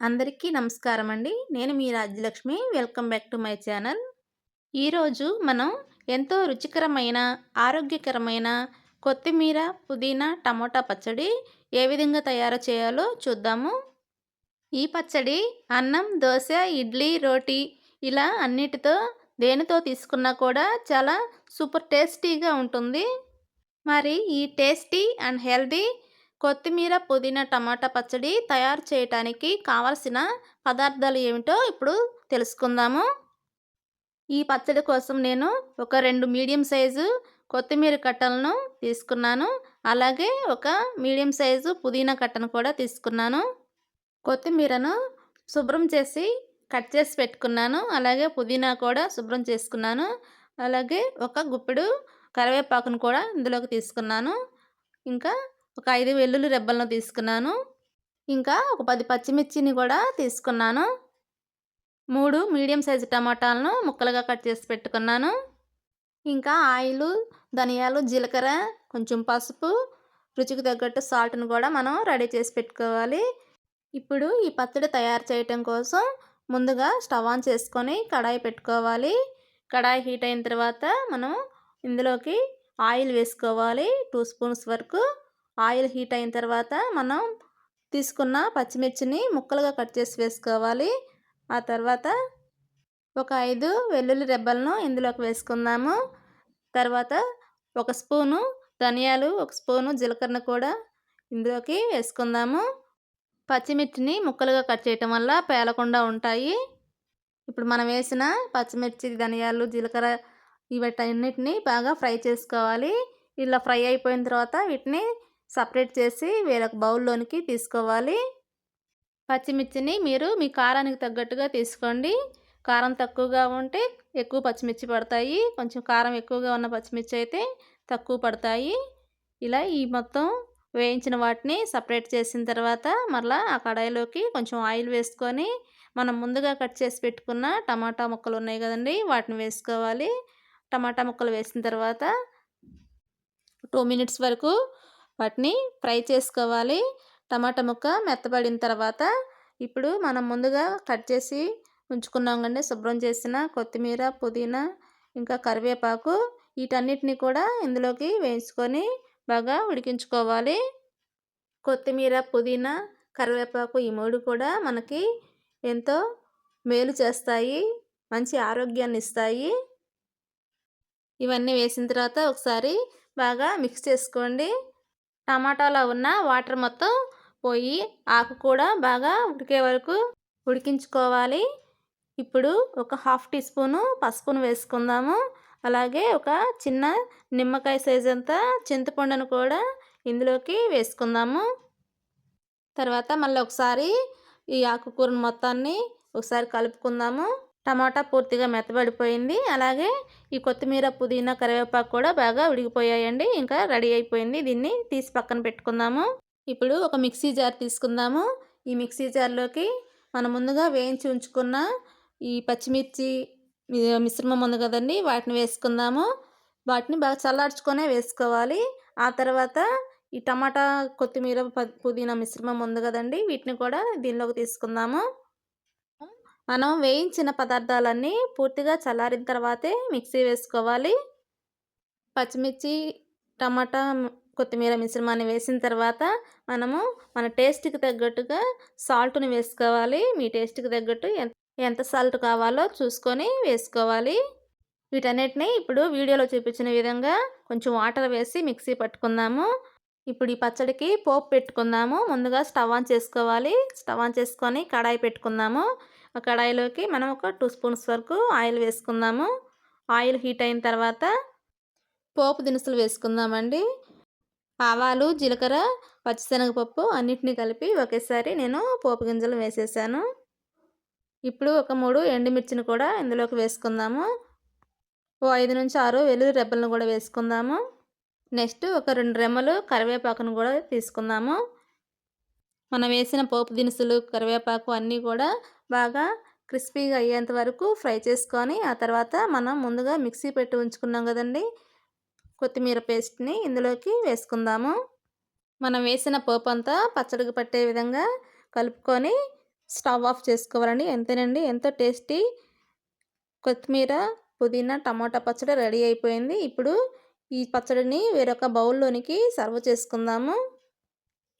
అందరికీ నమస్కారం అండి నేను మీ Rajyalakshmi. Welcome back to my channel. ఈరోజు మనం ఎంతో రుచికరమైన ఆరోగ్యకరమైన కొత్తిమీర పుదీనా టమోటా పచ్చడి ఏ విధంగా తయారు చేయాలో చూద్దాము. ఈ పచ్చడి అన్నం దోశ ఇడ్లీ రోటీ ఇలా అన్నిటితో దేనితో తీసుకున్నా కూడా చాలా సూపర్ టేస్టీగా ఉంటుంది. మరి ఈ టేస్టీ అండ్ హెల్దీ కొత్తిమీర పుదీనా టమాటా పచ్చడి తయారు చేయటానికి కావలసిన పదార్థాలు ఏమిటో ఇప్పుడు తెలుసుకుందాము. ఈ పచ్చడి కోసం నేను ఒక రెండు మీడియం సైజు కొత్తిమీర కట్టలను తీసుకున్నాను. అలాగే ఒక మీడియం సైజు పుదీనా కట్టను కూడా తీసుకున్నాను. కొత్తిమీరను శుభ్రం చేసి కట్ చేసి పెట్టుకున్నాను. అలాగే పుదీనా కూడా శుభ్రం చేసుకున్నాను. అలాగే ఒక గుప్పెడు కరివేపాకును కూడా ఇందులోకి తీసుకున్నాను. ఇంకా ఒక ఐదు వెల్లుల్లి రెబ్బలను తీసుకున్నాను. ఇంకా ఒక పది పచ్చిమిర్చిని కూడా తీసుకున్నాను. మూడు మీడియం సైజు టమాటాలను ముక్కలుగా కట్ చేసి పెట్టుకున్నాను. ఇంకా ఆయిల్ ధనియాలు జీలకర్ర కొంచెం పసుపు రుచికి తగ్గట్టు సాల్ట్ను కూడా మనం రెడీ చేసి పెట్టుకోవాలి. ఇప్పుడు ఈ పచ్చడి తయారు చేయటం కోసం ముందుగా స్టవ్ ఆన్ చేసుకొని కడాయి పెట్టుకోవాలి. కడాయి హీట్ అయిన తర్వాత మనం ఇందులోకి ఆయిల్ వేసుకోవాలి. టూ స్పూన్స్ వరకు. ఆయిల్ హీట్ అయిన తర్వాత మనం తీసుకున్న పచ్చిమిర్చిని ముక్కలుగా కట్ చేసి వేసుకోవాలి. ఆ తర్వాత ఒక ఐదు వెల్లుల్లి రెబ్బలను ఇందులోకి వేసుకుందాము. తర్వాత ఒక స్పూను ధనియాలు ఒక స్పూను జీలకర్ర కూడా ఇందులోకి వేసుకుందాము. పచ్చిమిర్చిని ముక్కలుగా కట్ చేయటం వల్ల పేలకుండా ఉంటాయి. ఇప్పుడు మనం వేసిన పచ్చిమిర్చి ధనియాలు జీలకర్ర వీటన్నిటిని బాగా ఫ్రై చేసుకోవాలి. ఇలా ఫ్రై అయిపోయిన తర్వాత వీటిని సపరేట్ చేసి వేరొక బౌల్లోనికి తీసుకోవాలి. పచ్చిమిర్చిని మీరు మీ కారానికి తగ్గట్టుగా తీసుకోండి. కారం తక్కువగా ఉంటే ఎక్కువ పచ్చిమిర్చి పడతాయి. కొంచెం కారం ఎక్కువగా ఉన్న పచ్చిమిర్చి అయితే తక్కువ పడతాయి. ఇలా ఈ మొత్తం వేయించిన వాటిని సపరేట్ చేసిన తర్వాత మరలా ఆ కడాయిలోకి కొంచెం ఆయిల్ వేసుకొని మనం ముందుగా కట్ చేసి పెట్టుకున్న టమాటా ముక్కలు ఉన్నాయి కదండి వాటిని వేసుకోవాలి. టమాటా ముక్కలు వేసిన తర్వాత టూ మినిట్స్ వరకు వాటిని ఫ్రై చేసుకోవాలి. టమాటా ముక్క మెత్తబడిన తర్వాత ఇప్పుడు మనం ముందుగా కట్ చేసి ఉంచుకున్నాం కండి. శుభ్రం చేసిన కొత్తిమీర పుదీనా ఇంకా కరివేపాకు వీటన్నిటిని కూడా ఇందులోకి వేయించుకొని బాగా ఉడికించుకోవాలి. కొత్తిమీర పుదీనా కరివేపాకు ఈ మూడు కూడా మనకి ఎంతో మేలు చేస్తాయి. మంచి ఆరోగ్యాన్ని ఇస్తాయి. ఇవన్నీ వేసిన తర్వాత ఒకసారి బాగా మిక్స్ చేసుకోండి. టమాటాలో ఉన్న వాటర్ మొత్తం పోయి ఆకు కూడా బాగా ఉడికే వరకు ఉడికించుకోవాలి. ఇప్పుడు ఒక హాఫ్ టీ స్పూను పసుపును వేసుకుందాము. అలాగే ఒక చిన్న నిమ్మకాయ సైజ్ అంతా చింతపండును కూడా ఇందులోకి వేసుకుందాము. తర్వాత మళ్ళీ ఒకసారి ఈ ఆకుకూరను మొత్తాన్ని ఒకసారి కలుపుకుందాము. టమాటా పూర్తిగా మెత్తబడిపోయింది. అలాగే ఈ కొత్తిమీర పుదీనా కరివేపాకు కూడా బాగా ఉడికిపోయాయండి. ఇంకా రెడీ అయిపోయింది. దీన్ని తీసి పక్కన పెట్టుకుందాము. ఇప్పుడు ఒక మిక్సీ జార్ తీసుకుందాము. ఈ మిక్సీ జార్లోకి మనం ముందుగా వేయించి ఉంచుకున్న ఈ పచ్చిమిర్చి మిశ్రమం ఉంది కదండి వాటిని వేసుకుందాము. వాటిని బాగా చల్లార్చుకొనే వేసుకోవాలి. ఆ తర్వాత ఈ టమాటా కొత్తిమీర పుదీనా మిశ్రమం ఉంది కదండి వీటిని కూడా దీనిలోకి తీసుకుందాము. మనం వేయించిన పదార్థాలన్నీ పూర్తిగా చల్లారిన తర్వాతే మిక్సీ వేసుకోవాలి. పచ్చిమిర్చి టమాటా కొత్తిమీర మిశ్రమాన్ని వేసిన తర్వాత మనము మన టేస్ట్కి తగ్గట్టుగా సాల్ట్ని వేసుకోవాలి. మీ టేస్ట్కి తగ్గట్టు ఎంత సాల్ట్ కావాలో చూసుకొని వేసుకోవాలి. వీటన్నిటిని ఇప్పుడు వీడియోలో చూపించిన విధంగా కొంచెం వాటర్ వేసి మిక్సీ పట్టుకుందాము. ఇప్పుడు ఈ పచ్చడికి పోపు పెట్టుకుందాము. ముందుగా స్టవ్ ఆన్ చేసుకోవాలి. స్టవ్ ఆన్ చేసుకొని కడాయి పెట్టుకుందాము. కడాయిలోకి మనం ఒక టూ స్పూన్స్ వరకు ఆయిల్ వేసుకుందాము. ఆయిల్ హీట్ అయిన తర్వాత పోపు దినుసులు వేసుకుందామండి. ఆవాలు జీలకర్ర పచ్చిశనగపప్పు అన్నిటిని కలిపి ఒకేసారి నేను పోపు గింజలు వేసేసాను. ఇప్పుడు ఒక మూడు ఎండుమిర్చిని కూడా ఇందులోకి వేసుకుందాము. ఓ ఐదు నుంచి ఆరు వెల్లుల్లి రెబ్బలను కూడా వేసుకుందాము. నెక్స్ట్ ఒక రెండు రెమ్మలు కరివేపాకును కూడా తీసుకుందాము. మనం వేసిన పోపు దినుసులు కరివేపాకు అన్నీ కూడా బాగా క్రిస్పీగా అయ్యేంత వరకు ఫ్రై చేసుకొని ఆ తర్వాత మనం ముందుగా మిక్సీ పెట్టి ఉంచుకున్నాం కదండి కొత్తిమీర పేస్ట్ని ఇందులోకి వేసుకుందాము. మనం వేసిన పోపు అంతా పచ్చడికి పట్టే విధంగా కలుపుకొని స్టవ్ ఆఫ్ చేసుకోవాలండి. అంతేనండి ఎంతో టేస్టీ కొత్తిమీర పుదీనా టమాటా పచ్చడి రెడీ అయిపోయింది. ఇప్పుడు ఈ పచ్చడిని వేరొక బౌల్లోనికి సర్వ్ చేసుకుందాము.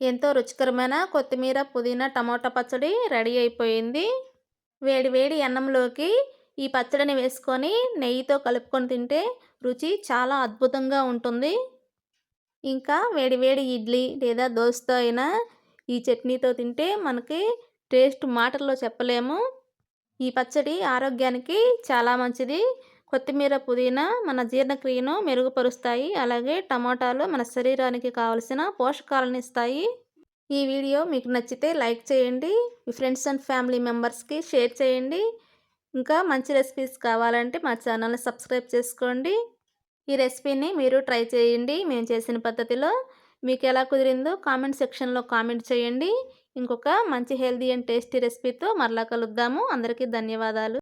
ఎంతో రుచికరమైన కొత్తిమీర పుదీనా టమోటా పచ్చడి రెడీ అయిపోయింది. వేడి వేడి అన్నంలోకి ఈ పచ్చడిని వేసుకొని నెయ్యితో కలుపుకొని తింటే రుచి చాలా అద్భుతంగా ఉంటుంది. ఇంకా వేడివేడి ఇడ్లీ లేదా దోశతో అయినా ఈ చట్నీతో తింటే మనకి టేస్ట్ మాటల్లో చెప్పలేము. ఈ పచ్చడి ఆరోగ్యానికి చాలా మంచిది. కొత్తిమీర పుదీనా మన జీర్ణక్రియను మెరుగుపరుస్తాయి. అలాగే టమాటాలు మన శరీరానికి కావలసిన పోషకాలను ఇస్తాయి. ఈ వీడియో మీకు నచ్చితే లైక్ చేయండి. మీ ఫ్రెండ్స్ అండ్ ఫ్యామిలీ మెంబర్స్కి షేర్ చేయండి. ఇంకా మంచి రెసిపీస్ కావాలంటే మా ఛానల్ని సబ్స్క్రైబ్ చేసుకోండి. ఈ రెసిపీని మీరు ట్రై చేయండి. మేము చేసిన పద్ధతిలో మీకు ఎలా కుదిరిందో కామెంట్ సెక్షన్లో కామెంట్ చేయండి. ఇంకొక మంచి హెల్దీ అండ్ టేస్టీ రెసిపీతో మరలా కలుద్దాము. అందరికీ ధన్యవాదాలు.